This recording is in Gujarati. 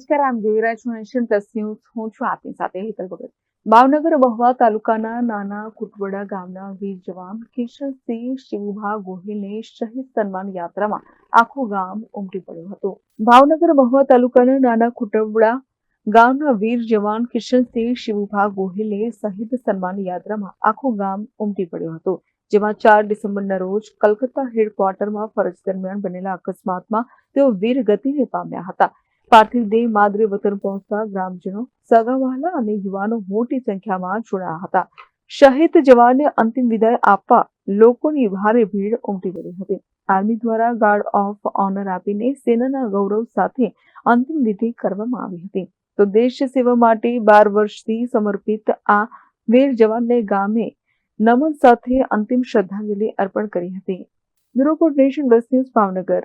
નમસ્કાર, આમ જોઈ નેશન પ્લસ હું છું આપની સાથે હેતલ ભગત. ભાવનગર મહુવા તાલુકાના નાના કુટવડા ગામના વીર જવાન કિશનસિંહ શિવુભા ગોહિલને શહીદ સન્માન યાત્રામાં આખું ગામ ઉમટી પડ્યું હતું. ભાવનગર મહુવા તાલુકાના નાના કુટવડા ગામના વીર જવાન કિશનસિંહ શિવુભા ગોહિલે શહીદ સન્માન યાત્રામાં આખું ગામ ઉમટી પડ્યું હતું. જેમાં ચાર ડિસેમ્બરના રોજ કલકત્તા હેડક્વાર્ટરમાં ફરજ દરમિયાન બનેલા અકસ્માતમાં તેઓ વીર ગતિને પામ્યા હતા. પાર્થિવ દેહ માદરે વતન પહોંચતા ગ્રામજનો સગાવાલા અને યુવાનો મોટી સંખ્યામાં જોડાયા હતા. શહીદ જવાનને અંતિમ વિદાય આપવા લોકોની ભારે ભીડ ઉમટી પડી હતી. આર્મી દ્વારા ગાર્ડ ઓફ ઓનર આપીને સેનાના ગૌરવ સાથે અંતિમ વિધિ કરવામાં આવી હતી. તો દેશ સેવા માટે બાર વર્ષથી સમર્પિત આ વીર જવાનને ગામે નમન સાથે અંતિમ શ્રદ્ધાંજલિ અર્પણ કરી હતી. Bureau nation plus news, Bhavnagar.